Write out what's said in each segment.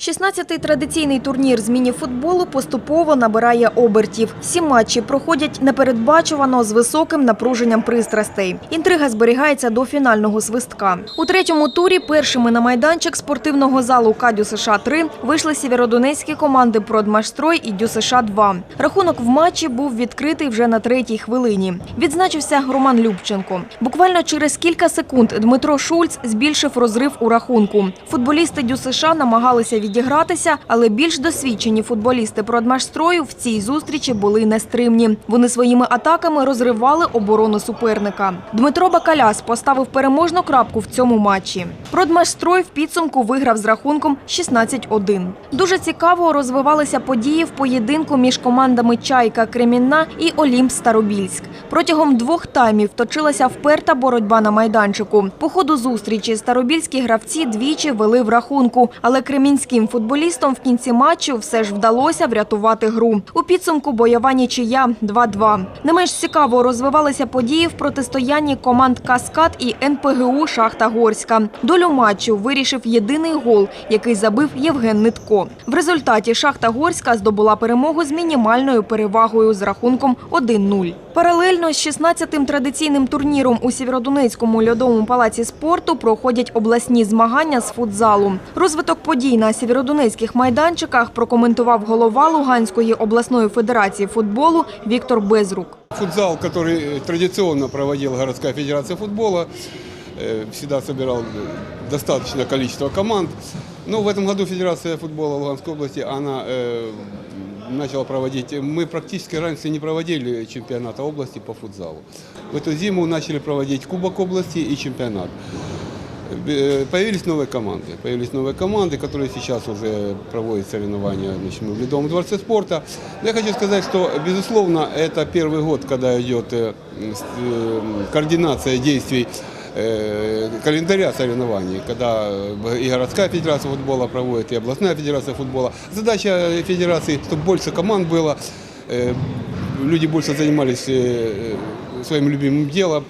16-й традиційний турнір з міні-футболу поступово набирає обертів. Всі матчі проходять непередбачувано з високим напруженням пристрастей. Інтрига зберігається до фінального свистка. У третьому турі першими на майданчик спортивного залу Кадю США 3 вийшли сєвєродонецькі команди Продмашстрой і Дю США 2 Рахунок в матчі був відкритий вже на третій хвилині. Відзначився Роман Любченко. Буквально через кілька секунд Дмитро Шульц збільшив розрив у рахунку. Футболісти Дю США намагалися відігратися, але більш досвідчені футболісти Продмашстрою в цій зустрічі були нестримні. Вони своїми атаками розривали оборону суперника. Дмитро Бакаляс поставив переможну крапку в цьому матчі. Продмашстрой в підсумку виграв з рахунком 16-1. Дуже цікаво розвивалися події в поєдинку між командами Чайка Кремінна і Олімп Старобільськ. Протягом двох таймів точилася вперта боротьба на майданчику. По ходу зустрічі старобільські гравці двічі вели в рахунку, але кремінським футболістам в кінці матчу все ж вдалося врятувати гру. У підсумку бойова нічия 2-2. Не менш цікаво розвивалися події в протистоянні команд Каскад і НПГУ Шахта Горська. Долю матчу вирішив єдиний гол, який забив Євген Нитко. В результаті Шахта Горська здобула перемогу з мінімальною перевагою з рахунком 1-0. Паралельно з 16-тим традиційним турніром у Сєвєродонецькому льодовому палаці спорту проходять обласні змагання з футзалу. Розвиток подій на сєвєродонецьких майданчиках прокоментував голова Луганської обласної федерації футболу Віктор Безрук. Футзал, который традиционно проводила городская федерация футбола, э, всегда собирал достаточное количество команд. Но в этом году Федерация футбола Луганской области, она э, начала проводить, мы практически раньше не проводили чемпионата области по футзалу. В эту зиму начали проводить Кубок области и чемпионат. Э, Появились новые команды. Появились новые команды, которые сейчас уже проводят соревнования значит, мы в Ледовом дворце спорта. Но Я хочу сказать, что, безусловно, это первый год, когда идет э, с- э, координация действий э, календаря соревнований, когда э, и городская федерация футбола проводит, и областная федерация футбола. Задача федерации, чтобы больше команд было, э, люди больше занимались э, своим любимым делом.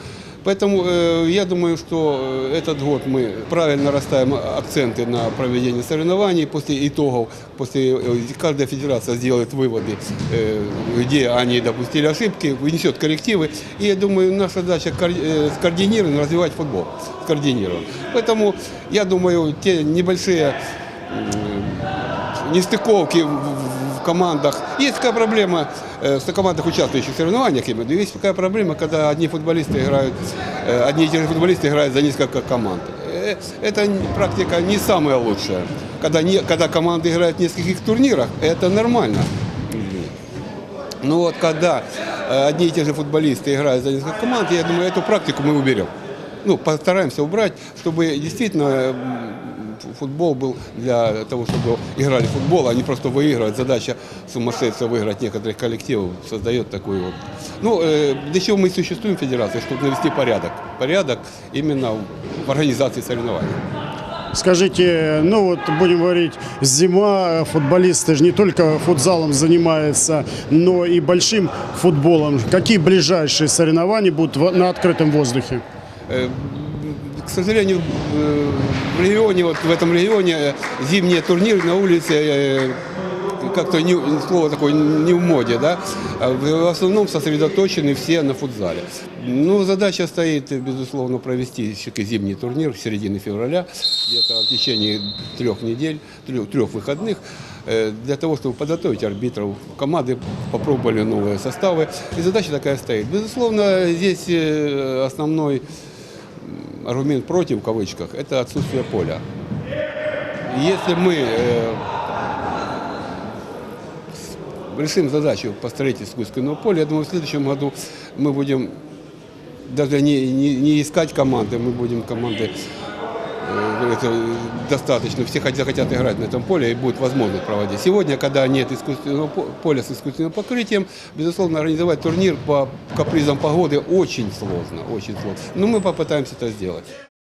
Поэтому э, я думаю, что э, этот год мы правильно расставим акценты на проведение соревнований. После итогов, после э, каждая федерация сделает выводы, э, где они допустили ошибки, внесет коррективы. И я думаю, наша задача кор- э, скоординированно развивать футбол. Скоординированно. Поэтому я думаю, те небольшие нестыковки в, командах. Есть такая проблема э, в командах, участвующих в соревнованиях, виду. есть такая проблема, когда одни футболисты играют, э, одни и те же футболисты играют за несколько команд. Э, Это практика не самая лучшая. Когда, не, когда команды играют в нескольких турнирах, это нормально. Но вот когда э, одни и те же футболисты играют за несколько команд, я думаю, эту практику мы уберем. Ну, постараемся убрать, чтобы действительно футбол был для того, чтобы играли в футбол, а не просто выигрывать. Задача сумасшедшая выиграть некоторых коллективов создает такой вот. Ну, э, для чего мы и существуем в федерации, чтобы навести порядок. Порядок именно в организации соревнований. Скажите, ну вот будем говорить, зима, футболисты же не только футзалом занимаются, но и большим футболом. Какие ближайшие соревнования будут в- на открытом воздухе? К сожалению, э, в регионе, вот в этом регионе э, зимние турниры на улице э, как-то слово такое не в моде, да? А В основном сосредоточены все на футзале. Ну, задача стоит, безусловно, провести зимний турнир в середине февраля, где-то в течение трех недель, трех, трех выходных, для того, чтобы подготовить арбитров. Команды попробовали новые составы. И задача такая стоит. Безусловно, здесь основной аргумент против в кавычках – это отсутствие поля. Если мы э, решим задачу по строительству искусственного поля, я думаю, в следующем году мы будем даже не, не, не искать команды, мы будем команды это достаточно, все хотят, хотят играть на этом поле и будет возможность проводить. Сегодня, когда нет искусственного по- поля с искусственным покрытием, безусловно, организовать турнир по капризам погоды очень сложно, очень сложно. Но мы попытаемся это сделать.